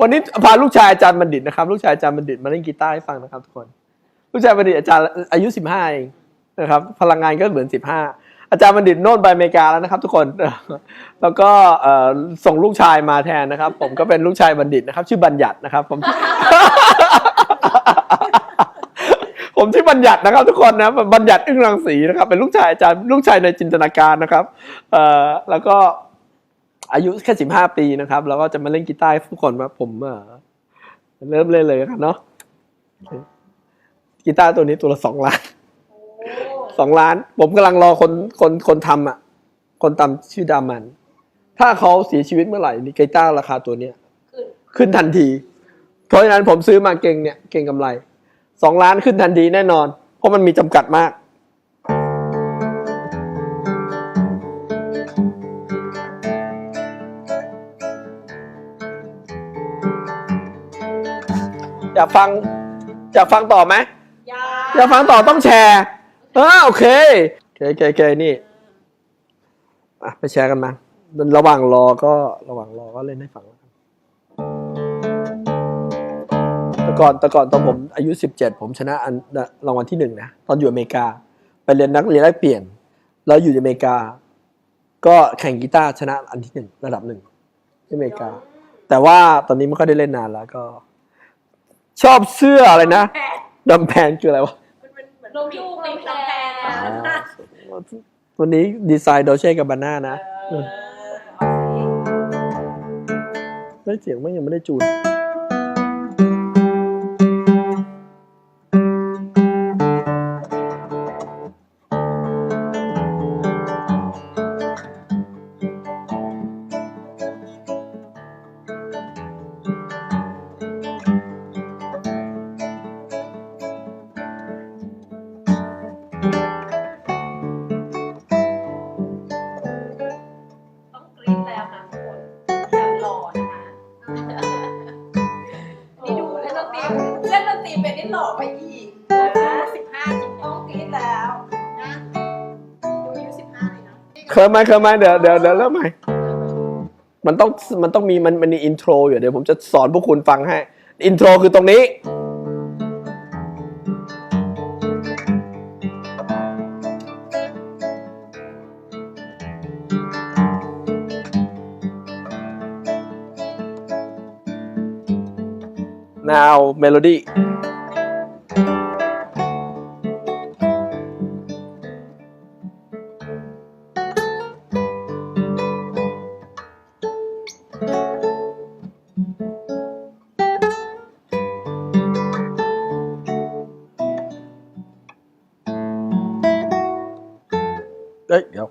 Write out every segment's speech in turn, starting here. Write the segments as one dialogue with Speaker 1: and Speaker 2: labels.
Speaker 1: วันนี้พาลูกชายอาจารย์บัณฑิตนะครับ ลูกชายอาจารย์บัณฑิตมาเล่นกีตาร์ให้ฟังนะครับทุกคน ลูกชายบัณฑิตอาจารย์อายุสิบห้าเองนะครับ พลังงานก็เหมือนสิบห้าอาจารย์บัณฑิตโน่นไปอเมริกาแล้วนะครับทุกคน แล้วก็ส่งลูกชายมาแทนนะครับ ผมก็เป็นลูกชายบัณฑิตนะครับ ชื่อบัญญัตินะครับ ผม ผมชื่อบัญญัตินะครับ ทุกคนนะบัญญัติอึ้งรังสีนะครับ เป็นลูกชายอาจารย์ลูกชายในจินตนาการนะครับแล้วก็ อายุแค่สิบห้าปีนะครับแล้วก็จะมาเล่นกีตาร์ให้ทุกคนมาผมเอ่อเริ่มเล่นเลยกันเนาะกีตาร์ตัวนี้ตัวละสองล้านสองล้าน ผมกำลังรอคนคนคนทำอะ คนทำชื่อดามัน ถ้าเขาเสียชีวิตเมื่อไหร่นี่กีตาร์ราคาตัวเนี้ย
Speaker 2: ขึ้น
Speaker 1: ขึ้นทันที เพราะฉะนั้นผมซื้อมาเก่งเนี่ยเก่งกำไรสองล้านขึ้นทันทีแน่นอน เพราะมันมีจำกัดมาก อยากฟังอยากฟังต่อไหม
Speaker 2: ยา
Speaker 1: อยากฟังต่อต้องแชร์เออโอเคโอเคโอเคโอเคนี่อะไปแชร์กันมาระหว่างรอก็ระหว่างรอก็เล่นให้ฟังแล้วกันแต่ก่อนแต่ก่อนตอนผมอายุสิบเจ็ดผมชนะอันรางวัลที่หนึ่งนะตอนอยู่อเมริกา ไปเรียนนักเรียนแลกเปลี่ยน แล้วอยู่อเมริกา ก็แข่งกีตาร์ชนะอันที่หนึ่งระดับหนึ่งที่อเมริกา แต่ว่าตอนนี้ไม่ค่อยได้เล่นนานแล้วก็ ชอบเสื้ออะไรนะ
Speaker 2: แพง
Speaker 1: ดำแพนคืออะไรวะ
Speaker 2: มันเป็นเหมือนลมยูปีกลำแพง
Speaker 1: อ่าตัวนี้ดีไซน์โดเช่กับบาน่านะ
Speaker 2: เออ
Speaker 1: ไม่เสียงไม่ยังไม่ได้จูน
Speaker 2: หล่อไปอีกนะสิบห้าจริงต้องกรี๊ดแล้วนะดูอายุสิบห้าเลยนะ
Speaker 1: เคยไหมเคยไหมเดี๋ยวเดี๋ยวเดี๋ยวเริ่มใหม่มันต้องมันต้องมีมันมันมีอินโทรอยู่เดี๋ยวผมจะสอนพวกคุณฟังให้ อินโทรคือตรงนี้ now melody อ้ยเดี๋ยว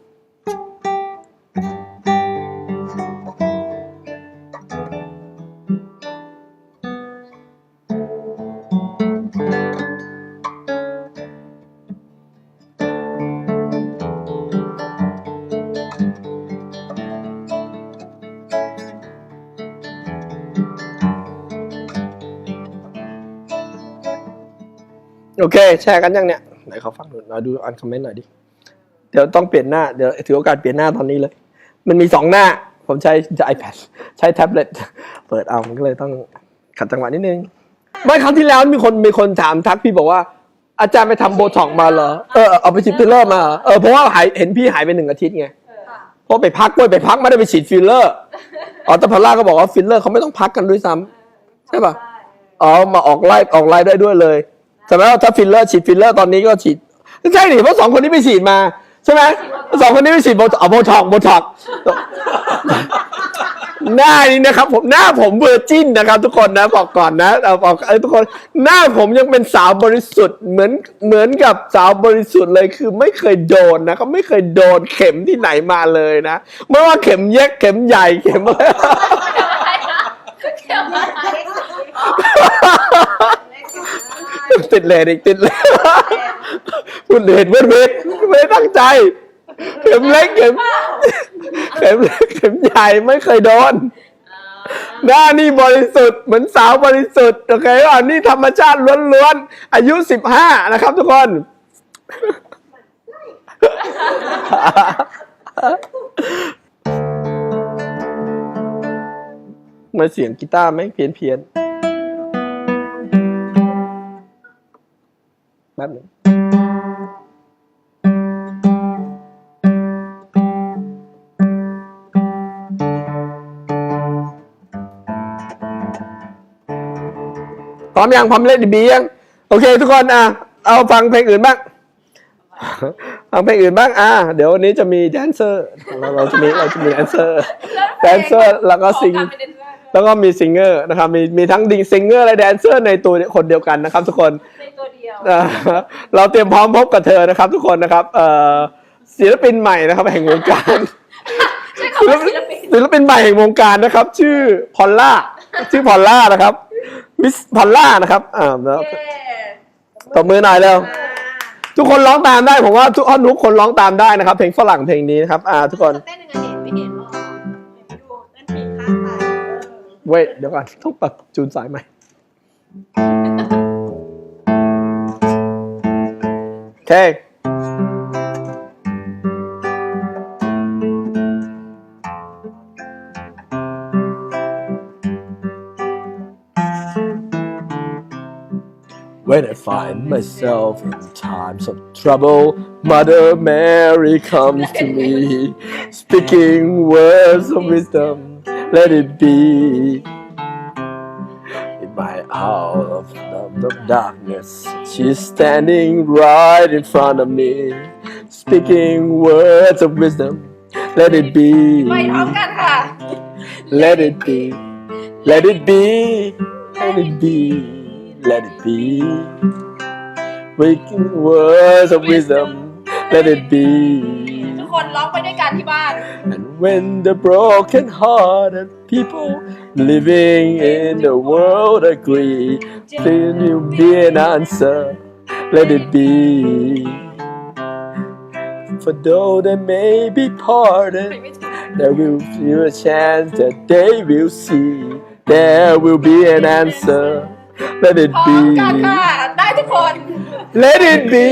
Speaker 1: โอเค แชร์กันยังเนี่ย ไหนเขาฟังหน่อยดูอ่านคอมเมนต์หน่อยดิ เดี๋ยวต้องเปลี่ยนหน้าเดี๋ยวถือโอกาสเปลี่ยนหน้าตอนนี้เลย มันมีสองหน้า ผมใช้ iPad ใช้แท็บเล็ตเปิดเอามันก็เลยต้องขัดจังหวะนิดนึงไม่ครั้งที่แล้วมีคนมีคนถามทักพี่บอกว่า อาจารย์ไปทำโบท็อกซ์มาเหรอเออเอาไปฉีดฟิลเลอร์มาเหรอเออเพราะว่าหายเห็นพี่หายไปหนึ่งอาทิตย์ไง
Speaker 2: ค่ะ
Speaker 1: เพราะไปพักด้วยไปพักไม่ได้ไปฉีดฟิลเลอร์อ๋อแต่พอลล่าก็บอกว่าฟิลเลอร์เขาไม่ต้องพักกันด้วยซ้ำ ใช่ปะ อ๋อมาออกไล่ออกไล่ได้ด้วยเลยแต่แม้ว่าถ้าฟิลเลอร์ฉีดฟิลเลอร์ตอนนี้ก็ฉีดใช่ดิเพราะสองคนนี้ไปฉีดมา ใช่ไหมสองคนนี้ไปฉีดโบท็อกซ์โบท็อกซ์โบท็อกซ์หน้านี้นะครับ ผมหน้าผมเวอร์จินนะครับ ทุกคนนะบอกก่อนนะเอาบอกเอ้ยทุกคนหน้าผมยังเป็นสาวบริสุทธิ์เหมือนเหมือนกับสาวบริสุทธิ์เลยคือไม่เคยโดนนะเขาไม่เคยโดนเข็มที่ไหนมาเลยนะไม่ว่าเข็มเย็กเข็มใหญ่เข็มอะไร
Speaker 2: เกี่ยวอะไร
Speaker 1: ติดเลนอีกติดเลนพูดเห็นเว้นเว้นไม่ตั้งใจ เข็มเล็กเข็มเข็มเล็กเข็มใหญ่ไม่เคยโดนหน้านี่บริสุทธิ์เหมือนสาวบริสุทธิ์โอเคอะนี่ธรรมชาติล้วนๆ อายุสิบห้านะครับทุกคน มาเสียงกีตาร์ไม่เพี้ยนเพี้ยน แป๊บหนึงพร้อมยังพร้อมเล่นดียัง โอเค ทุกคนอะเอาฟังเพลงอื่นบ้างฟังเพลงอื่นบ้างอะเดี๋ยววันนี้จะมีแดนเซอร์ เราเราจะมีเราจะมีแดนเซอร์แดนเซอร์แล้วก็ซิง
Speaker 2: ขอการเป็น แดนเซอร์
Speaker 1: แล้วก็มีซิงเกอร์นะครับมีมีทั้งดิงซิงเกอร์และแดนเซอร์ในตัวคนเดียวกันนะครับ ทุกคน
Speaker 2: ในตัวเดียว
Speaker 1: เอ่อเราเตรียมพร้อมพบกับเธอนะครับ ทุกคนนะครับเอ่อศิลปินใหม่นะครับแห่งวงการ
Speaker 2: ใช้คำว่าศิลปิน
Speaker 1: ศิลปินใหม่แห่งวงการนะครับ ชื่อพอลล่าชื่อพอลล่านะครับมิสพอลล่านะครับอ่าแล้ว
Speaker 2: เย้
Speaker 1: ตบมือหน่อยเร็ว
Speaker 2: อ่า
Speaker 1: ทุกคนร้องตามได้ผมว่าทุกทุกคนร้องตามได้นะครับ เพลงฝรั่งเพลงนี้นะครับอ่าทุกคน
Speaker 2: เต้นยังไงเเว้
Speaker 1: ยเดี๋ยวก่อนต้องปรับจูนสายใหม่โอเค When I find myself in times of trouble, Mother Mary comes to me, speaking words of wisdom. Let it be. In my hour of, of, of darkness, she's standing right in front of me, speaking words of wisdom. Let it be.
Speaker 2: ไปพร้อมกันค่ะ
Speaker 1: Let it be. Let it be. Let it be. Let it be. Waking words of wisdom. Let it be.
Speaker 2: ทุกคนร้องไปด้วยกันที่บ้าน
Speaker 1: And when the broken hearted people living in the world agree, then you be an answer. Let it be. For though they may be parted,
Speaker 2: ไม่ถูก
Speaker 1: there will be a chance that they will see. There will be an answer. Let it
Speaker 2: พร้อมกัน
Speaker 1: be.
Speaker 2: ค่ะ ได้ทุกคน
Speaker 1: Let it be.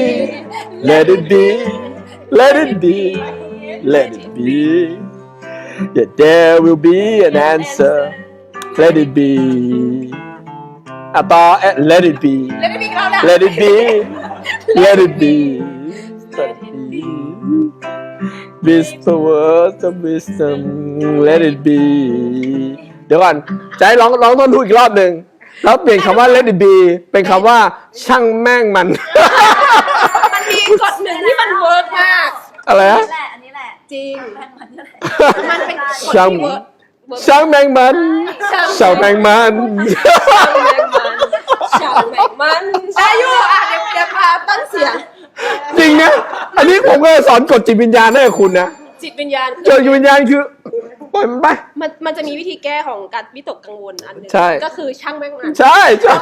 Speaker 1: Let it be. Let it be. Let it be. Yeah, there will be an answer. Let it be. About let it be.
Speaker 2: เล่นไม่มีเราแล้ว
Speaker 1: Let it be. Let it be. Let it be. Whisper words of wisdom. Let it be. เดี๋ยวก่อนจะให้ร้องร้องต้นทุนอีกรอบหนึ่งแล้วเปลี่ยนคำว่า let it be เป็นคำว่าช่างแม่งมัน
Speaker 2: มันมีกฎหนึ่งที่มันเวิร์กมาก
Speaker 1: อะไร
Speaker 3: อัน
Speaker 1: นะ
Speaker 3: นี้แหละอันนี้แหละ
Speaker 2: จริง
Speaker 3: แพงมันนี่แหละ
Speaker 2: มันเป็นกฎ
Speaker 1: ช่าง
Speaker 2: ที่เวิร์กเวิร์ก
Speaker 1: ช่างแม่งมันช่างแม่งมัน
Speaker 2: ชาวแมงมันได้อยู่อะเดี๋ยวเดี๋ยวพาตั้งเสียง
Speaker 1: จริงนะ อันนี้ผมก็สอนกฎจิตวิญญาณให้กับคุณนะ
Speaker 2: จิตวิญญาณ
Speaker 1: กฎจิตวิญญาณคือป ล่อยมันไป
Speaker 2: มันมันจะมีวิธีแก้ของการวิตกกังวลอันหนึง
Speaker 1: ใช่
Speaker 2: ก็คือช่างแม่งมัน
Speaker 1: ใช่ใช่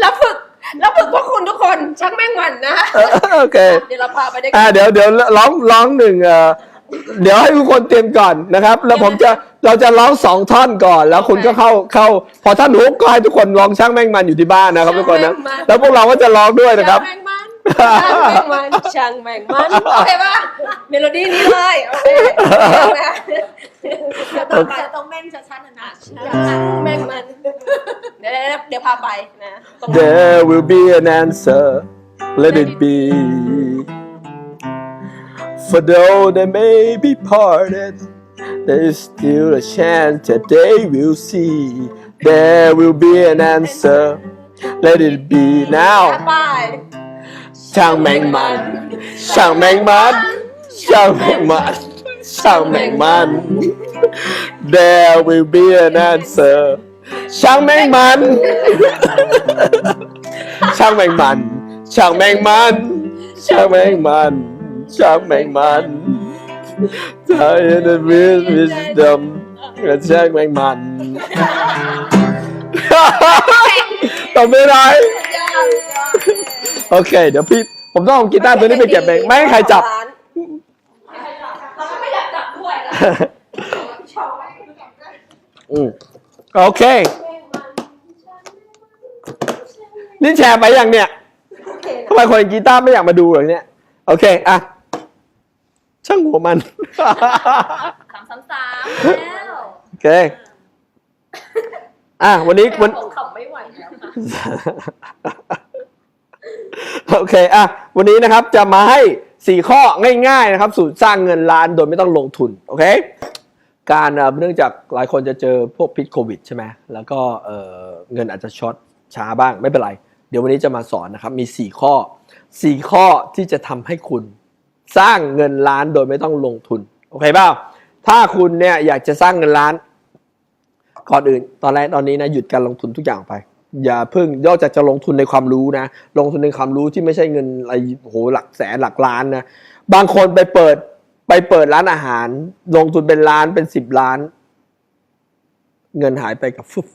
Speaker 2: แล้วฝึกแล้วฝึกพวกคุณทุกคนช่างแม่งมันนะ
Speaker 1: เออโอเค
Speaker 2: เดี๋ยวเราพาไปด้วยกั
Speaker 1: อ่าน เดี๋ยวเดี๋ยวร้องร้องหนึ่งเอ่อเดี๋ยวให้ทุกคนเตรียมก่อนนะครับ แล้วผมจะเราจะร้องสองท่อนก่อน แล้วคุณก็เข้าเข้า พอท่านฮุกก็ให้ทุกคนร้องช่างแม่งมันอยู่ที่บ้านนะครับทุกคนนะแล้วพวกเราก็จะร้องด้วยนะครับ
Speaker 2: ช่างแม่งมัน ช่างแม่งมันช่างแม่งมันโอเคป่ะเมโลดี้นี้เลยโอเคนะ
Speaker 3: ต่อไปต้องแม่งชัดๆนะนะ
Speaker 2: ช่างแม่งมันเดี๋ยวเดี๋ยวเดี๋ยวพาไปนะตรงนั้น
Speaker 1: There will be an answer let it be For though they may be parted there is still a chance that they will see There will be an answer let it be now
Speaker 2: ไป
Speaker 1: ช่างแมงมันช่างแมงมันช่างแมงมันช่างแมงมัน There will be an answer ช่างแมงมัน ช่างแมงมัน ช่างแมงมัน ช่างแมงมัน ช่างแมงมัน Tie in the wisdom ช่างแมงมันตบไม่ได้ โอเค เดี๋ยวพี่ผมต้องเอากีตาร์ตัวนี้ไปเก็บเองไม่ให้ใครจับ
Speaker 2: เราก็ไม่อยากจับด้วยนะ
Speaker 1: อืมโอเคนี่แชร์ไปยังเนี่ยทำไมคนเล่นกีตาร์ไม่อยากมาดูเหรอเนี่ยโอเคอะช่างหัวมัน
Speaker 3: สามสามสามแล้ว
Speaker 1: โอเค อะวันนี้วัน
Speaker 3: ผมขำไม่ไหวแล้วค่ะ
Speaker 1: โอเคอะวันนี้นะครับจะมาให้สี่ข้อง่ายๆนะครับสูตรสร้างเงินล้านโดยไม่ต้องลงทุนโอเคการเนื่องจากหลายคนจะเจอพวกพิษโควิดใช่ไหมแล้วก็เเงินอาจจะช็อตช้าบ้างไม่เป็นไร เดี๋ยววันนี้จะมาสอนนะครับมี 4 ข้อ 4 ข้อที่จะทำให้คุณสร้างเงินล้านโดยไม่ต้องลงทุนโอเคเปล่าถ้าคุณเนี่ยอยากจะสร้างเงินล้านก่อนอื่น ตอนแรกตอนนี้นะหยุดการลงทุนทุกอย่างไป อย่าเพิ่งนอกจากจะลงทุนในความรู้นะ ลงทุนในความรู้ที่ไม่ใช่เงินอะไรโหหลักแสนหลักล้านนะบางคนไปเปิดไปเปิดร้านอาหาร ลงทุนเป็นล้านเป็นสิบล้าน เงินหายไปกับฟุบ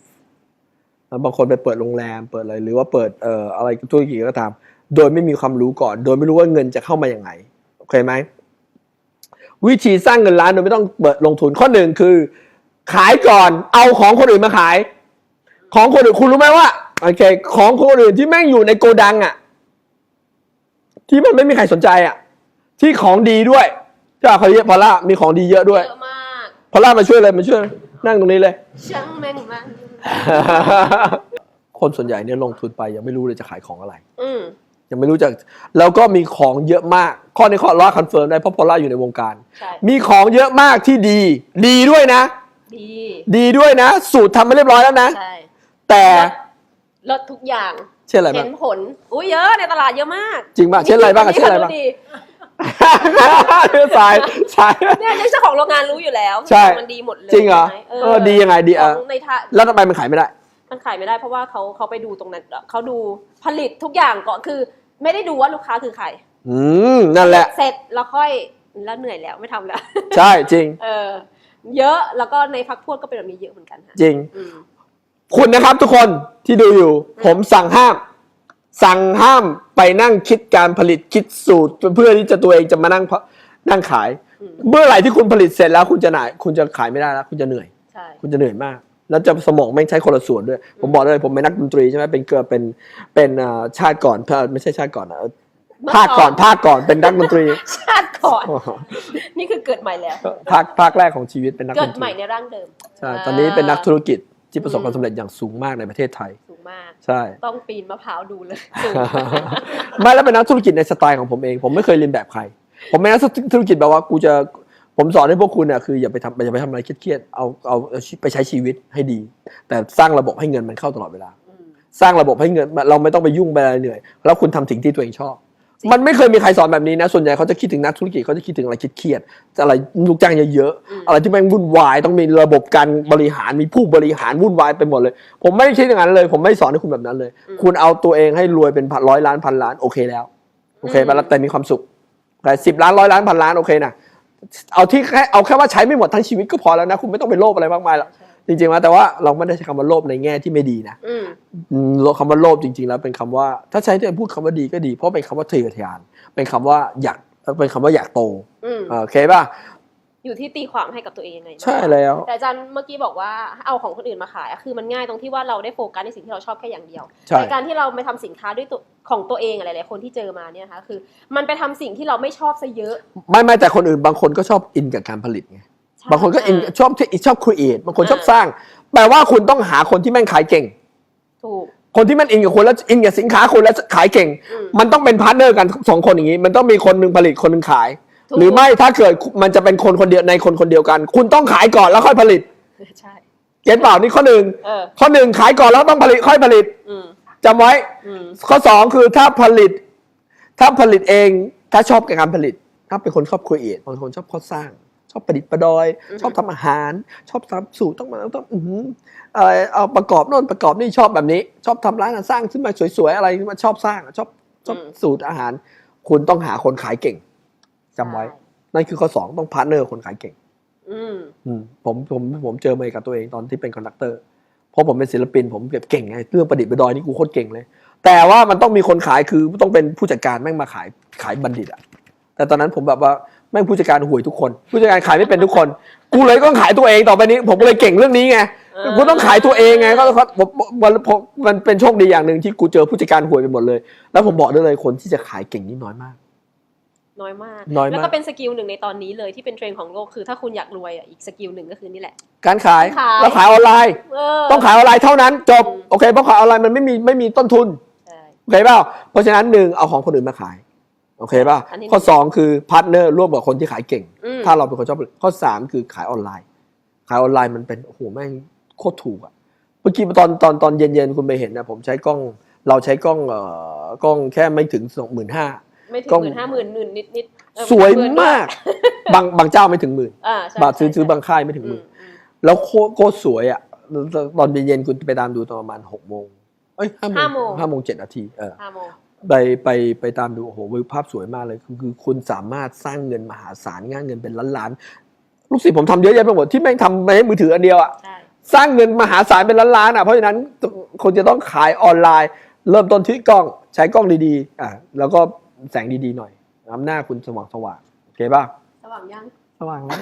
Speaker 1: แล้วบางคนไปเปิดโรงแรมเปิดอะไรหรือว่าเปิดเอ่ออะไรธุรกิจก็ตามโดยไม่มีความรู้ก่อน โดยไม่รู้ว่าเงินจะเข้ามาอย่างไงโอเคไหมวิธีสร้างเงินล้านโดยไม่ต้องเปิดลงทุนข้อหนึ่งคือ ขายก่อนเอาของคนอื่นมาขาย ของคนอื่นคุณรู้ไหมว่าโอเค ของคนอื่นที่แม่งอยู่ในโกดังอะที่มันไม่มีใครสนใจอะที่ของดีด้วยจ้าเขาเยอะพอล่ามีของดีเยอะด้วย
Speaker 3: เยอะมาก
Speaker 1: พอล่ามาช่วยเลยมาช่วย นั่งตรงนี้เลย
Speaker 3: ช่างแม่งมัน
Speaker 1: คนส่วนใหญ่เนี่ยลงทุนไปยังไม่รู้เลยจะขายของอะไร
Speaker 3: อืม
Speaker 1: ยังไม่รู้จักแล้วก็มีของเยอะมาก ข้อนี้ข้อร้อยคอนเฟิร์มได้เพราะพอล่าอยู่ในวงการ
Speaker 3: ใช่
Speaker 1: มีของเยอะมากที่ดี ดีด้วยนะ
Speaker 3: ดี
Speaker 1: ดีด้วยนะ สูตรทำมาเรียบร้อยแล้วนะ
Speaker 3: ใช่
Speaker 1: แต่
Speaker 3: ลดทุกอย่าง
Speaker 1: เช่นอะไร
Speaker 3: เห็
Speaker 1: บ้าง
Speaker 3: นผล อุ้ยเยอะในตลาดเยอะมาก
Speaker 1: จริงป่ะเช่นอะไรบ้างอะเช่นอะไรบ้าง
Speaker 3: ดูดิ
Speaker 1: เรื่องสายสาย
Speaker 3: เนี่ยเจ้าของโรงงานรู้อยู่แล้ว
Speaker 1: ใช่
Speaker 3: มันดีหมดเลย
Speaker 1: จริงเหรอ
Speaker 3: ใช่ไม
Speaker 1: เออดียังไงดีอะ
Speaker 3: ของในท่า
Speaker 1: แล้วทำไมมันขายไม่ได้
Speaker 3: มันขายไม่ได้เพราะว่าเขาเขาไปดูตรงนั้นเขาดูผลิตทุกอย่างก่อนคือ ไม่ได้ดูว่าลูกค้าคือใคร
Speaker 1: อืมนั่นแหละ
Speaker 3: เสร็จแล้วค่อยแล้วเหนื่อยแล้วไม่ทำแล้ว
Speaker 1: ใช่จริง
Speaker 3: เออ เยอะแล้วก็ในพักพวกก็เป็นแบบนี้เยอะเหมือนกันค่ะ
Speaker 1: จริง
Speaker 3: อืม
Speaker 1: คุณนะครับทุกคนที่ดูอยู่ ผมสั่งห้าม สั่งห้ามไปนั่งคิดการผลิตคิดสูตร เพื่อที่จะตัวเองจะมานั่งเพาะนั่งขาย
Speaker 3: อืม
Speaker 1: เมื่อไหร่ที่คุณผลิตเสร็จแล้วคุณจะหน่ายคุณจะขายไม่ได้แล้วคุณจะเหนื่อย
Speaker 3: ใช่
Speaker 1: คุณจะเหนื่อยมาก แล้วจะสมองไม่งใช้คนละส่วนด้วย ผมบอกเลยผมเป็นนักดนตรีใช่ไหมเป็นเกิดเป็นเป็นเอ่อชาติก่อนเอ่อไม่ใช่ชาติก่อนนะภาคก่อนภาคก่อนเป็นนักดนตรี
Speaker 3: ชาติก่อน นี่คือเกิดใหม่แล้ว
Speaker 1: ภาคภาคแรกของชีวิตเป็นนัก
Speaker 3: เกิ
Speaker 1: ด
Speaker 3: ด
Speaker 1: นต
Speaker 3: ใหม่
Speaker 1: รี
Speaker 3: ในร่างเดิม
Speaker 1: ใช่ตอนนี้เป็นนักธุรกิจ ที่ประสบความสำเร็จอย่างสูงมากในประเทศไทย
Speaker 3: สูงมาก
Speaker 1: ใช่
Speaker 3: ต้องปีนมะพร้าวดูเลยสูง
Speaker 1: ไม่แล้วเป็นนักธุรกิจในสไตล์ของผมเอง ผมไม่เคยเรียนแบบใคร ผมเป็นนักธุรกิจแบบว่ากูจะผมสอนให้พวกคุณเนี่ยคืออย่าไปทำอย่าไปทำอะไรเครียดๆเอาเอาเอาไปใช้ชีวิตให้ดี แต่สร้างระบบให้เงินมันเข้าตลอดเวลา
Speaker 3: อืม
Speaker 1: สร้างระบบให้เงินเราไม่ต้องไปยุ่งไปอะไรเหนื่อย แล้วคุณทำสิ่งที่ตัวเองชอบ มันไม่เคยมีใครสอนแบบนี้นะ ส่วนใหญ่เขาจะคิดถึงนักธุรกิจเขาจะคิดถึงอะไรเครียดๆอะไรลูกจ้างเยอะ
Speaker 3: อืม
Speaker 1: ๆอะไรที่แม่งวุ่นวายต้องมีระบบการบริหารมีผู้บริหารวุ่นวายไปหมดเลย ผมไม่ได้คิดอย่างนั้นเลย ผมไม่สอนให้คุณแบบนั้นเลย คุณเอาตัวเองให้รวยเป็นพันร้อยล้านพันล้านโอเคแล้วโอเคไปแล้วแต่มีความสุขแต่สิบล้านร้อยล้านพันล้านโอเคนะเอาที่แค่เอาแค่ว่าใช้ไม่หมดทั้งชีวิตก็พอแล้วนะ คุณไม่ต้องไปโลภอะไรมากมายหรอก
Speaker 3: ใช่
Speaker 1: จริงๆแล้วแต่ว่าเราไม่ได้ใช้คำว่าโลภในแง่ที่ไม่ดีนะ
Speaker 3: อืม
Speaker 1: อืมคำว่าโลภจริง ๆ แล้วเป็นคำว่า ถ้าใช้ที่พูดคำว่าดีก็ดี เพราะเป็นคำว่าทะเยอทะยาน เป็นคำว่าอยากเป็นคำว่าอยากโต
Speaker 3: อืม
Speaker 1: เออโอเคป่ะ
Speaker 3: อยู่ที่ตีความให้กับตัวเองยังไง
Speaker 1: ใช่แล้ว
Speaker 3: แต่อาจารย์เมื่อกี้บอกว่าเอาของคนอื่นมาขายอะคือมันง่ายตรงที่ว่าเราได้โฟกัสในสิ่งที่เราชอบแค่อย่างเดียว
Speaker 1: ใช่
Speaker 3: ในการที่เราไปทำสินค้าด้วยตัวของตัวเองอะไรหลายๆคนที่เจอมาเนี่ยนะคะคือ มันไปทำสิ่งที่เราไม่ชอบซะเยอะ
Speaker 1: ไม่ไม่แต่คนอื่นบางคนก็ชอบอินกับการผลิตไง
Speaker 3: ใช่
Speaker 1: บางคนก็อินชอบที่ชอบครีเอทบางคนชอบ
Speaker 3: อ่า
Speaker 1: สร้าง แปลว่าคุณต้องหาคนที่แม่งขายเก่ง
Speaker 3: ถูก
Speaker 1: คนที่มันอินกับคุณแล้วอินกับสินค้าคุณแล้วขายเก่ง
Speaker 3: อืม
Speaker 1: มันต้องเป็นพาร์ทเนอร์กันสองคนอย่างนี้ มันต้องมีคนหนึ่งผลิตคนหนึ่งขาย
Speaker 3: ถูก
Speaker 1: หรือไม่ถ้าเกิดมันจะเป็นคนคนเดียวในคนคนเดียวกัน คุณต้องขายก่อนแล้วค่อยผลิต
Speaker 3: ใช่
Speaker 1: เก็ตเปล่านี่ข้อหนึ่ง
Speaker 3: เออ
Speaker 1: ข้อหนึ่งขายก่อนแล้วต้องผลิตค่อยผลิต
Speaker 3: อืม
Speaker 1: จำไว้
Speaker 3: อืม
Speaker 1: ข้อสองคือถ้าผลิต ถ้าผลิตเองถ้าชอบกับการผลิต ถ้าเป็นคนชอบครีเอทบางคนชอบข้อสร้างช อบประดิษฐ์ประดอย ชอบทำอาหาร ชอบทำสูตรต้องมาต้องอื้อหืออะไรเอาประกอบโน่นประกอบนี่ชอบแบบนี้ ชอบทำร้านอาหารสร้างขึ้นมาสวยๆอะไรที่มันชอบสร้างชอบชอบสูตรอาหาร คุณต้องหาคนขายเก่งจำไว้ นั่นคือข้อสองต้องพาร์ทเนอร์คนขายเก่ง
Speaker 3: อืม
Speaker 1: อืมผมผมผมเจอมากับตัวเองตอนที่เป็นคอนดักเตอร์เพราะผมเป็นศิลปินผมเก็บเก่งไงเรื่องประดิษฐ์ประดอยนี่กูโคตรเก่งเลย แต่ว่ามันต้องมีคนขายคือต้องเป็นผู้จัดการแม่งมาขายขายบัณฑิตอะแต่ตอนนั้นผมแบบว่าแม่งผู้จัดการห่วยทุกคน ผู้จัดการขายไม่เป็นทุกคน กูเลยต้องขายตัวเองต่อไปนี้ ผมก็เลยเก่งเรื่องนี้ไง
Speaker 3: เออ
Speaker 1: กูต้องขายตัวเองไงก็ก็ผมมันผมมันเป็นโชคดีอย่างหนึ่งที่กูเจอผู้จัดการห่วยไปหมดเลย แล้วผมบอกได้เลยคนที่จะขายเก่งนี่น้อยมาก
Speaker 3: น้อยมาก
Speaker 1: น้อยมาก
Speaker 3: แล้วก็เป็นสกิลหนึ่งในตอนนี้เลยที่เป็นเทรนด์ของโลกคือถ้าคุณอยากรวยอะอีกสกิลหนึ่งก็คือนี่แหละ
Speaker 1: การขาย
Speaker 3: ขาย
Speaker 1: แล้วขายออนไลน์
Speaker 3: เออ
Speaker 1: ต้องขายออนไลน์เท่านั้นจบ
Speaker 3: อืม
Speaker 1: โอเคเพราะขายออนไลน์มันไม่มีไม่มีต้นทุน
Speaker 3: ใช่
Speaker 1: โอเคเปล่าเพราะฉะนั้นหนึ่งเอาของคนอื่นมาขาย โอเคเปล่า
Speaker 3: อันนี้
Speaker 1: ข้อสองคือพาร์ทเนอร์ร่วมกับคนที่ขายเก่ง
Speaker 3: อืม
Speaker 1: ถ้าเราเป็นคนชอบข้อสามคือขายออนไลน์ ขายออนไลน์มันเป็นโอ้โหแม่งโคตรถูกอะเมื่อกี้ตอนตอนตอนเย็นๆ คุณไปเห็นนะผมใช้กล้องเราใช้กล้องเอ่อกล้องแค่ไม่ถึงสองหมื่นห้า
Speaker 3: ไม่ถึง
Speaker 1: กล้อง
Speaker 3: หมื่นห้าหมื่นหมื่นนิดนิดๆเออ
Speaker 1: สวย
Speaker 3: หน
Speaker 1: มาก บางบางเจ้าไม่ถึงหมื่น
Speaker 3: อ่าใช่
Speaker 1: บาทซื้อ
Speaker 3: ใช่
Speaker 1: ซื้อบางค่ายไม่ถึงห
Speaker 3: อื
Speaker 1: มื่
Speaker 3: ม
Speaker 1: น
Speaker 3: อืม
Speaker 1: แล้วโคตรโคตรสวยอะ ตอนเย็นๆคุณไปตามดูตอนประมาณหกโมงเอ้ยห้าโมงห้าโมงเจ็ดนาทีเออ
Speaker 3: ห้าโมง
Speaker 1: ไปไปไปตามดูโอ้โหวิวภาพสวยมากเลยคือคือคุณสามารถสร้างเงินมหาศาลง่ายเงินเป็นล้านล้านๆลูกศิษย์ผมทำเยอะแยะไปหมดที่แม่งทำในมือถืออันเดียวอะ
Speaker 3: ใช่
Speaker 1: สร้างเงินมหาศาลเป็นล้านล้านๆอะเพราะฉะนั้นคนจะต้องขายออนไลน์ เริ่มต้นที่กล้องใช้กล้องดีๆอะแล้วก็แสงดีๆหน่อยน้ำหน้าคุณสว่างสว่างๆโอเคป่ะ
Speaker 3: สว่างยัง
Speaker 1: สว่างแล้ว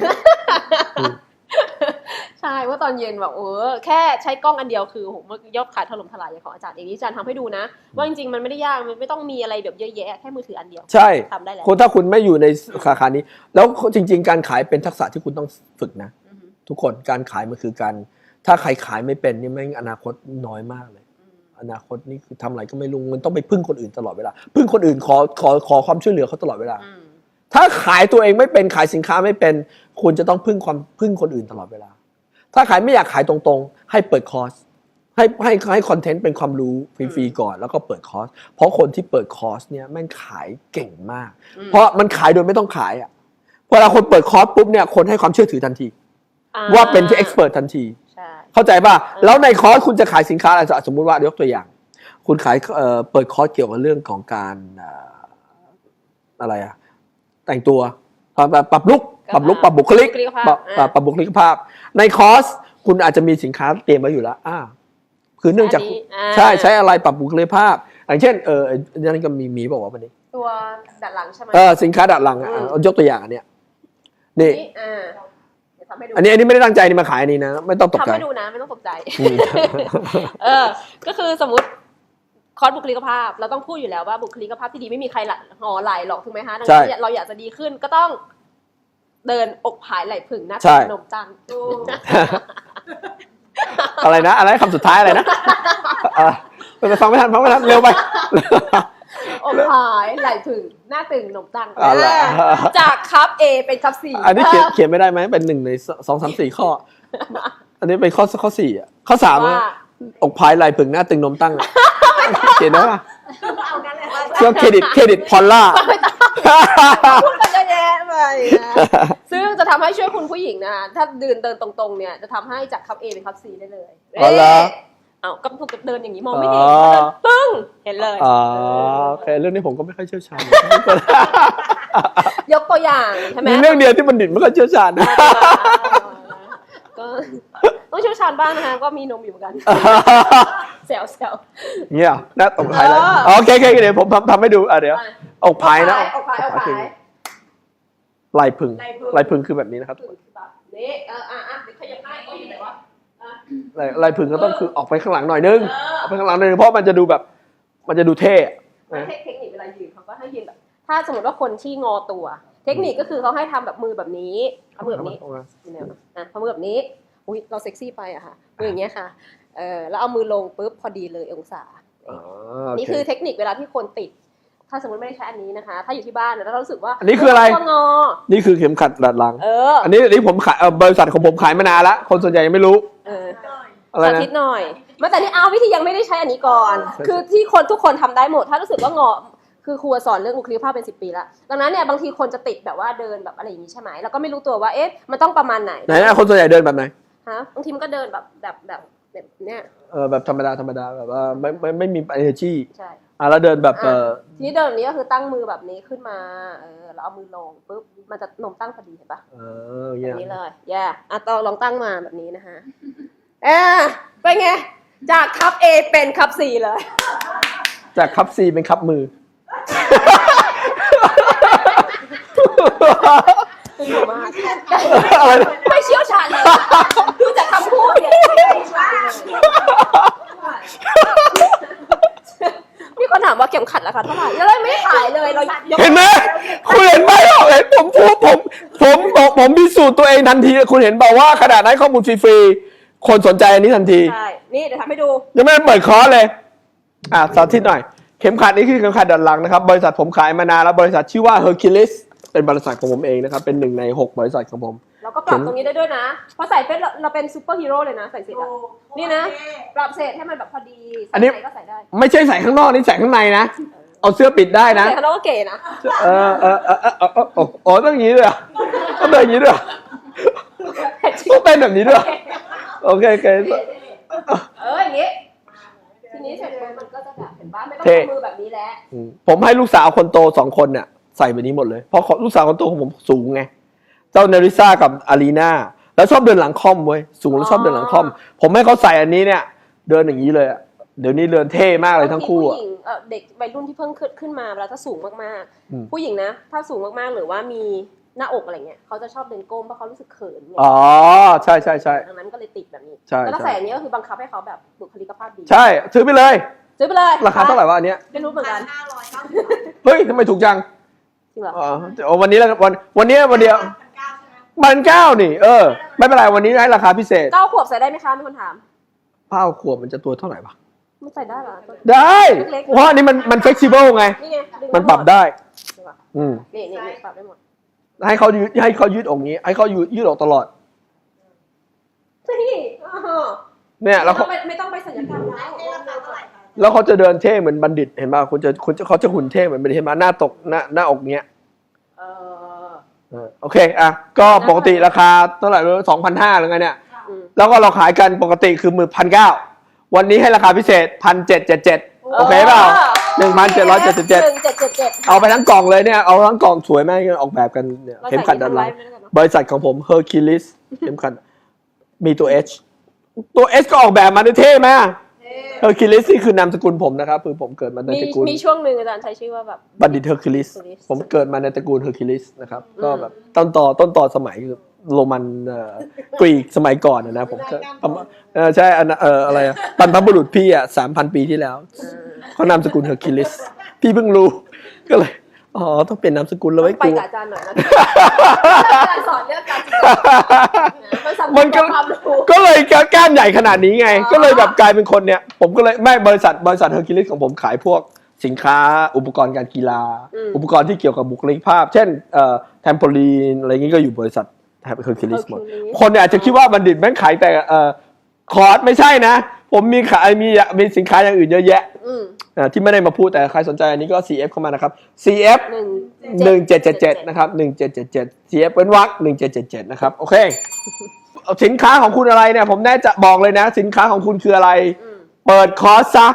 Speaker 3: ใช่ว่าตอนเย็นแบบเออแค่ใช้กล้องอันเดียวคือโหมันยอดขายถล่มทลายอย่างของอาจารย์อย่างนี้อาจารย์ทำให้ดูนะ ว่าจริงๆมันไม่ได้ยากมันไม่ต้องมีอะไรแบบเยอะแยะแค่มือถืออันเดียว
Speaker 1: ใช่
Speaker 3: ทำได้แล้ว
Speaker 1: คนถ้าคุณไม่อยู่ในสาขานี้ แล้วจริง ๆ การขายเป็นทักษะที่คุณต้องฝึกนะ
Speaker 3: อือฮึ
Speaker 1: ทุกคนการขายมันคือการ ถ้าใครขายไม่เป็นนี่แม่งอนาคตน้อยมากเลย
Speaker 3: อืม
Speaker 1: อนาคตนี่คือทำอะไรก็ไม่รู้มันต้องไปพึ่งคนอื่นตลอดเวลาพึ่งคนอื่นขอขอขอความช่วยเหลือเขาตลอดเวลา
Speaker 3: อืม
Speaker 1: ถ้าขายตัวเองไม่เป็นขายสินค้าไม่เป็น คุณจะต้องพึ่งความพึ่งคนอื่นตลอดเวลา ถ้าขายไม่อยากขายตรงๆ ให้เปิดคอร์สให้ให้ให้คอนเทนต์เป็นความรู้ฟรีๆก่อนแล้วก็เปิดคอร์สเพราะคนที่เปิดคอร์สเนี่ยแม่งขายเก่งมาก
Speaker 3: อืม
Speaker 1: เพราะมันขายโดยไม่ต้องขายอะเวลาคนเปิดคอร์สปุ๊บเนี่ยคนให้ความเชื่อถือทันที
Speaker 3: อ่
Speaker 1: ว่าเป็นที่เอ็กซ์เพรสทันที
Speaker 3: ใช่
Speaker 1: เข้าใจป่ะ
Speaker 3: ออ
Speaker 1: แล้วในคอร์สคุณจะขายสินค้าอะไรสมมุติว่ายกตัวอย่าง คุณขายเอ่อเปิดคอร์สเกี่ยวกับเรื่องของการเอ่ออะไรอะ แต่งตัวปรับปรับลุกปรับลุกปรับบุคลิก
Speaker 3: บุคลิกภาพ
Speaker 1: ปรับ
Speaker 3: อ่า
Speaker 1: ปรับปรับบุคลิกภาพ ในคอร์สคุณอาจจะมีสินค้าเตรียมไว้อยู่แล้วอ่าคือเนื่องจาก
Speaker 3: อันนี้อ่า
Speaker 1: ใช่ใช้อะไรปรับบุคลิกภาพ อย่างเช่นเอออันนั้นก็มีมีบอกว่าวะวันนี้
Speaker 3: ตัวดัดหลังใช่ไหม
Speaker 1: เออสินค้าดัดหลังอะ
Speaker 3: อืม
Speaker 1: เอายกตัวอย่างอันเนี้ยนี่
Speaker 3: นี่อ่าเดี๋ยวทำให้ดู
Speaker 1: อันนี้อันนี้ไม่ได้ตั้งใจนี่มาขายอันนี้นะ ไม่ต้องตก
Speaker 3: ทำ
Speaker 1: ใจ
Speaker 3: ให้ดูนะไม่ต้องตกใจ
Speaker 1: อืม
Speaker 3: เออ ก็คือสมมติ คอร์สบุคลิกภาพ เราต้องพูดอยู่แล้วว่าบุคลิกภาพที่ดีไม่มีใครหละหอไหลหรอกถูกไหมคะดัง
Speaker 1: ใช่
Speaker 3: นั้นเราอยากจะดีขึ้นก็ต้องเดินอกผายไหลผึ่งหน้า
Speaker 1: ใช่
Speaker 3: เป็นนมตั้ง
Speaker 1: อะไรนะ อะไรคำสุดท้ายอะไรนะเออไปฟังไม่ทันฟังไม่ทันเร็วไป
Speaker 3: อกผายไหลผึ่งหน้าตึงนมตั้ง
Speaker 1: เอาล่ะ
Speaker 3: เออจากคัพ A เป็นคัพ C
Speaker 1: อันนี้เขียนเขียนไม่ได้ไหมเป็นหนึ่งในสองสามสี่ข้อ อันนี้เป็นข้อข้อสี่อะข้อสาม
Speaker 3: ว่า
Speaker 1: อะอกพายไหลผึ่งหน้าตึงนมตั้งอะเขียนได้ปะ
Speaker 2: เอางั้นเลย
Speaker 1: เครื่องเครดิตเครดิตพอลล่า
Speaker 3: พูดกันเยอะแยะไปนะ ซึ่งจะทำให้ช่วยคุณผู้หญิงนะคะถ้าเดินเดินตรงๆ เนี่ยจะทำให้จากคัพ A เป็นคัพ C ได้เลย
Speaker 1: อ๋อเหรอ
Speaker 3: เอ้าก็ถูกเดินอย่างนี้มองไม่เห็น
Speaker 1: อ๋อ
Speaker 3: เดินปึ้ง เห็นเลย
Speaker 1: อ๋อโอเคเรื่องนี้ผมก็ไม่ค่อยเชี่ยวชาญ
Speaker 3: ยกตัวอย่างใช่ไหม
Speaker 1: มีเรื่องเดียวที่บัณฑิตไม่ค่อยเชี่ยวชาญนะ
Speaker 3: ก็ ต้องเชี่ยวชาญบ้างนะคะก็มีนมอยู่เหมือนกันแซวแซว
Speaker 1: เงี้ยหน้าอกพายไหล
Speaker 3: เออ
Speaker 1: อ๋อโอเคโอเคเดี๋ยวผมทำทำให้ดูอะเดี๋ยวอกพายนะ
Speaker 3: อกพายอกพาย
Speaker 1: ไหลผึ่ง
Speaker 3: ไหล่ผึ่ง
Speaker 1: ไหลผึ่งคือแบบนี้นะครับ
Speaker 3: นี่เอออะอะเดี๋ยวขยับให้เขาอยู่ไหนวะอะ
Speaker 1: ลายลายผึ่งก็ต้องคือออกไปข้างหลังหน่อยนึง
Speaker 3: เออ
Speaker 1: ออกไปข้างหลังหน่อยนึงเพราะมันจะดูแบบ มันจะดูเท่อะ
Speaker 3: ไม่ใช่เทคนิคเวลายืนเขาก็ให้ยืนแบบถ้าสมมติว่าคนที่งอตัว เทคนิคก็คือเขาให้ทำแบบมือแบบนี้เอามือแบบนี้
Speaker 1: เอามา
Speaker 3: นี่แนวอะเอามือแบบนี้ อุ้ยเราเซ็กซี่ไปอะค่ะมืออย่างเงี้ยค่ะเออแล้วเอามือลงปุ๊บพอดีเลยองศา
Speaker 1: อ๋อโอ
Speaker 3: นี่
Speaker 1: เค
Speaker 3: คือเทคนิคเวลาที่คนติด ถ้าสมมติไม่ได้ใช้อันนี้นะคะ ถ้าอยู่ที่บ้านแล้วเรารู้สึกว่า
Speaker 1: อันนี้คืออะไร
Speaker 3: ตัวงอ
Speaker 1: นี่คือเข็มขัดดัดหลัง
Speaker 3: เออ
Speaker 1: อันนี้อันนี้ผมขายเอ่อบริษัทของผมขายมานานละคนส่วนใหญ่ยังไม่รู้
Speaker 3: เออ
Speaker 1: อะไร
Speaker 3: สา
Speaker 1: นะ
Speaker 3: ธิตหน่อยมาแต่นี่เอาวิธียังไม่ได้ใช้อันนี้ก่อน
Speaker 1: ใช่
Speaker 3: คือที่คนทุกคนทำได้หมด ถ้ารู้สึกว่างอคือครูสอนเรื่องบุคลิกภาพเป็นสิบปีแล้วดังนั้นเนี่ยบางทีคนจะติดแบบว่าเดินแบบอะไรอย่างนี้ใช่ไหมแล้วก็ไม่รู้ตัวว่าเอ๊ะมันต้องประมาณไหน
Speaker 1: ไหนนะคนส่วนใหญ่เดินแบบไหน
Speaker 3: ฮะบางทีมันก็เดินแบบแบบแบบแบบเนี้ย
Speaker 1: เออแบบธรรมดาธรรมดาแบบว่าไม่ไม่ไม่มี energy
Speaker 3: ใช่
Speaker 1: อะแล้วเดินแบบเออ
Speaker 3: ทีนี้เดินแบบนี้ก็คือตั้งมือแบบนี้ขึ้นมาเออแล้วเอามือลงปุ๊บมันจะนมตั้งพอดีเห็นปะ
Speaker 1: เออ
Speaker 3: แบ
Speaker 1: เงี้ย
Speaker 3: บนี้เลยแย่อะตองลองตั้งมาแบบนี้นะคะเอ่เป็นไงจากคัพ A เป็นคัพ C เลย
Speaker 1: จากคัพซีเป็นคัพมือ
Speaker 3: ตึงหัวมาก
Speaker 1: อะไรนะ
Speaker 3: ไม่เชี่ยวชาญเลยดูจากคำพูดเนี่ยมีคนถามว่าเข็มขัดราคาเท่าไหร่แล้วเราไม่ได้ขายเลยเรายก
Speaker 1: เห็นไหมคุณเห็นไหมเห็นผมพูดผม ผมผมผมพิสูจน์ตัวเองทันที คุณเห็นเปล่าว่าขนาดให้ข้อมูลฟรีๆคนสนใจอันนี้ทันที
Speaker 3: ใช่ นี่เดี๋ยวทำให้ดู
Speaker 1: ยังไม่ได้เปิดคอร์สเลย อะสาธิตหน่อย เข็มขัดนี้คือเข็มขัดดัดหลังนะครับ บริษัทผมขายมานานแล้วบริษัทชื่อว่า Hercules เป็นบริษัทของผมเองนะครับ เป็นหนึ่งในหกบริษัทของผม
Speaker 3: เราก็ปรับตรงนี้ได้ด้วยนะ เพราะใส่เฟซเราเราเป็นซูเปอร์ฮีโร่เลยนะใส่เสร็จอะนี่นะ ปรับเศษให้มันแบบพอดี
Speaker 1: อันนี้
Speaker 3: ใส่ไหก็ใส่ได้
Speaker 1: ไม่ใช่ใส่ข้างนอกนี่ใส่ข้างในนะ เอาเสื้อปิดได้นะ
Speaker 3: ใส่ข้างนอกก็เก๋นะ
Speaker 1: เออเออเออเออเออเออเอออ๋อต้องอย่างนี้ด้วยเหรอต้องเป็นอย่างนี้ด้วยเหรอต้องเป็นแบบนี้ด้วยเหรอโอเคโอเค
Speaker 3: เอออย่างงี้ ทีนี้เสร็จปุ๊บมันก็จะแบบเห็นป่ะไม่ต้อง
Speaker 1: เท่
Speaker 3: ทำมือแบบนี้แล้ว
Speaker 1: อืมผมให้ลูกสาวคนโตสองคนเนี่ย ใส่แบบนี้หมดเลย เพราะลูกสาวคนโตของผมสูงไง เจ้าเนริซ่ากับอารีนาแล้วชอบเดินหลังค่อมเว้ยสูงแล้วชอบเดินหลังค่อม ผมให้เขาใส่อันนี้เนี่ย เดินอย่างนี้เลยอะเดี๋ยวนี้เดินเท่มากเลยทั้งคู่
Speaker 3: ผู้
Speaker 1: อะ
Speaker 3: หญิงเอ่อเด็กวัยรุ่นที่เพิ่งขึ้นขึ้นมาเวลาถ้าสูงมาก
Speaker 1: อืม
Speaker 3: ๆผู้หญิงนะ ถ้าสูงมากๆหรือว่ามีหน้าอกอะไรเงี้ยเขาจะชอบเดินก้มเพราะเขารู้สึกเขินไง
Speaker 1: อ๋อใช่ใช่ใช่
Speaker 3: ดังนั้นก็เลยติดแบบนี้
Speaker 1: ใช่
Speaker 3: แล้วถ้า
Speaker 1: ใช่
Speaker 3: ใส่อันนี้ก็คือบังคับให้เขาแบบบุคลิกภาพดี
Speaker 1: ใช่ซื้อไปเลย
Speaker 3: ซื้อไปเลย
Speaker 1: ราคาเท่าไหร่วะอันเนี้ย
Speaker 3: ไม่รู้เหมือนกัน
Speaker 2: ห้าร้อยเก้าสิบ
Speaker 1: เฮ้ยทำไมถูกจัง
Speaker 3: จริงเหรอ
Speaker 1: อ๋อเอาวันนี้แล้วกันวันวันนี้วันเดียว
Speaker 2: พันเก้าใช่ไหม
Speaker 1: มันเก้านี่ เออ ไม่เป็นไรวันนี้ให้ราคาพิเศษ
Speaker 3: เก้าขวบใส่ได้ไหมคะมีคนถาม
Speaker 1: ผ้าขวบมันจะตัวเท่าไหร่ปะ
Speaker 3: มันใส่ได้เหรอ
Speaker 1: ได้
Speaker 3: เล็กๆ
Speaker 1: เพราะอันนี้มันมันเฟ e ซิเบิลไง
Speaker 3: นี่ไงดึง
Speaker 1: มันปรับได้
Speaker 3: ใช่ปะ
Speaker 1: อืม
Speaker 3: นี่นี่นี่ปรับได้หมด
Speaker 1: ให้เขายืดให้เขายืดอกนี้ ให้เขายืดยืดอกตลอด
Speaker 3: นี่อ้าว
Speaker 1: เนี่ยแล้ว
Speaker 3: ไม่ต้
Speaker 1: เขา
Speaker 3: องไปไม่ต้อง
Speaker 1: แล้วเขาจะเดินเท่เหมือนบัณฑิตเห็นป่ะคุณจะคุณจะเขาจะหุ่นเท่เหมือนบัณฑิตเห็นป่ะหน้าตกหน้าหน้าอกเนี้ย
Speaker 3: เออ
Speaker 1: เออโอเคอะก็ปกติราคาเท่าไหร่สองพันห้าหรือไงเนี่ย
Speaker 3: อืม
Speaker 1: แล้วก็เราขายกันปกติคือมือพันเก้าวันนี้ให้ราคาพิเศษพันเจ็ดเจ็ดเจ็ดโอเคเปล่าหนึ่งพันเจ็ดร้อยเจ็ดสิบเจ็ด
Speaker 3: หนึ่งเจ็ดเจ็ดเจ็ด
Speaker 1: เอาไปทั้งกล่องเลยเนี่ย เอาทั้งกล่องสวยมากออกแบบกันเนี่ย
Speaker 3: เรา
Speaker 1: เข็ม
Speaker 3: ใส่
Speaker 1: ขัด
Speaker 3: ที่
Speaker 1: ด้าน
Speaker 3: ทำ
Speaker 1: ห
Speaker 3: ไล
Speaker 1: ลัง
Speaker 3: ฟ์ไม่ได้กันเนอะ
Speaker 1: บริษัทของผม Hercules เข็มขัด มีตัว H ตัว S ก็ออกแบบมาได้เท่มาก Hercules นี่คือนามสกุลผมนะครับคือผมเกิดมาใน
Speaker 3: มี
Speaker 1: ตระกูล
Speaker 3: มีช่วงหนึ่งอาจารย์ใช้ชื่อว่าแบบ
Speaker 1: บัณฑิต Hercules
Speaker 3: Hercules
Speaker 1: ผมเกิดมาในตระกูล Hercules นะครับ
Speaker 3: อืม
Speaker 1: ก็แบบต้นต่อต้นต่อสมัยโรมันเอ่อกรีกสมัยก่อนนะนะผมก็ประมาณเออใช่อันนั้นเอออะไรอะบรรพบุรุษพี่อะสามพันปีที่แล้ว เขานามสกุล Hercules พี่เพิ่งรู้ ก็เลย อ๋อ ต้องเปลี่ยนนามสกุลเลยไว้
Speaker 3: ไป
Speaker 1: กู
Speaker 3: กับอาจารย์หน่อยนะอาจารย์สอนเรื่องการจิตมันสำ
Speaker 1: มั
Speaker 3: คั
Speaker 1: น
Speaker 3: ญ
Speaker 1: ก็
Speaker 3: ความรู้
Speaker 1: ก็เลยกล้ามใหญ่ขนาดนี้ไง
Speaker 3: อ๋อ
Speaker 1: ก็เลยแบบกลายเป็นคนเนี่ยผมก็เลยไม่บริษัทบริษัท Hercules ของผมขายพวกสินค้า อุปกรณ์การกีฬาอุปกรณ์ที่เกี่ยวกับบุคลิกภาพ เช่นเอ่อแทมโพลีนอะไรอย่างงี้ก็อยู่บริษัท Hercules หมด
Speaker 3: Hercules
Speaker 1: คนเนี่ยอาจจะคิดว่าบัณฑิตแม่งขายแต่เอ่อคอร์สไม่ใช่นะ ผมมีขายมีมีสินค้าอย่างอื่นเยอะแยะ
Speaker 3: อืม
Speaker 1: อ่าที่ไม่ได้มาพูดแต่ใครสนใจอันนี้ก็ CF เข้ามานะครับ CF
Speaker 3: หนึ่ง
Speaker 1: หนึ่งเจ็ดเจ็ดเจ็ดนะครับหนึ่งเจ็ดเจ็ดเจ็ด CF เป็นวรรคหนึ่งเจ็ดเจ็ดเจ็ดนะครับโอเคสินค้าของคุณอะไรเนี่ย ผมแน่จะบอกเลยนะ สินค้าของคุณคืออะไร
Speaker 3: อืม
Speaker 1: เปิดคอร์สซะ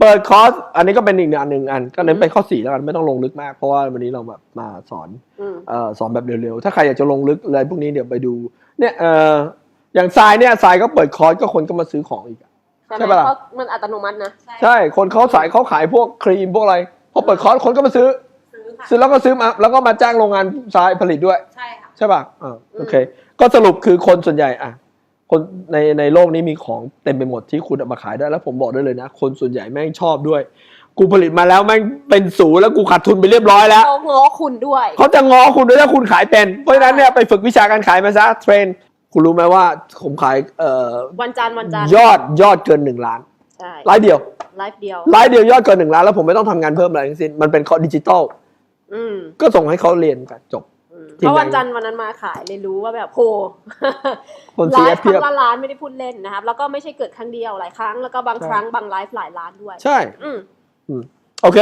Speaker 1: เปิดคอร์สอันนี้ก็เป็นอีกอันหนึ่งอัน ก็เน้นไปข้อสี่แล้วกันไม่ต้องลงลึกมาก เพราะว่าวันนี้เราแบบมาสอน
Speaker 3: อืม
Speaker 1: เอ่อสอนแบบเร็วๆ ถ้าใครอยากจะลงลึกอะไรพวกนี้เดี๋ยวไปดู เนี่ยเอ่ออย่างทรายเนี่ยทรายก็เปิดคอร์สก็คนก็มาซื้อของอีกอะ
Speaker 3: ใช่
Speaker 1: ใช่
Speaker 3: ไหม
Speaker 1: ปะล่ะ
Speaker 3: เพราะมันอัตโนมัตินะ
Speaker 1: ใช่ คนเขาสายเขาขายพวกครีมพวกอะไร พอเปิดคอร์สคนก็มาซื้อ
Speaker 2: ซื้อค่ะ
Speaker 1: ซื้อแล้วก็ซื้อมาแล้วก็มาจ้างโรงงานทรายผลิตด้วย
Speaker 2: ใช่ค่ะ
Speaker 1: ใช่ป่ะอ่าโอเค ก็สรุปคือคนส่วนใหญ่อะ คนในในโลกนี้มีของเต็มไปหมดที่คุณเอามาขายได้ แล้วผมบอกได้เลยนะ คนส่วนใหญ่แม่งชอบด้วย กูผลิตมาแล้วแม่งเป็นศูนย์แล้วกูขาดทุนไปเรียบร้อยแล้ว
Speaker 3: เขาง้อคุณด้วย
Speaker 1: เขาจะง้อคุณด้วยถ้าคุณขายเป็น เพราะฉะนั้นเนี่ยไปฝึกวิชาการขายมาซะเทรน คุณรู้ไหมว่าผมขายเอ่อ
Speaker 3: วันจันทร์วันจันทร์
Speaker 1: ยอดยอดเกินหนึ่งล้าน
Speaker 3: ใช่
Speaker 1: รายเดียว
Speaker 3: ไลฟ์เดียว
Speaker 1: รายเดียวยอดเกินหนึ่งล้านแล้วผมไม่ต้องทำงานเพิ่มอะไรทั้งสิ้นมันเป็นคอร์สดิจิตอล
Speaker 3: อืม
Speaker 1: ก็ส่งให้เขาเรียนกันจบ
Speaker 3: อืม
Speaker 1: ทีม
Speaker 3: เพราะ
Speaker 1: งาน
Speaker 3: วันจันทร์วันนั้นมาขายเลยรู้ว่าแบบโห
Speaker 1: คน
Speaker 3: ไล
Speaker 1: เสีย
Speaker 3: ฟ์
Speaker 1: เพียบ
Speaker 3: ครั้งละล้านไม่ได้พูดเล่นนะครับ แล้วก็ไม่ใช่เกิดครั้งเดียวหลายครั้งแล้วก็บาง
Speaker 1: ใช่
Speaker 3: ครั้งบางไลฟ์หลายล้านด้วย
Speaker 1: ใช่
Speaker 3: อืม
Speaker 1: โอเค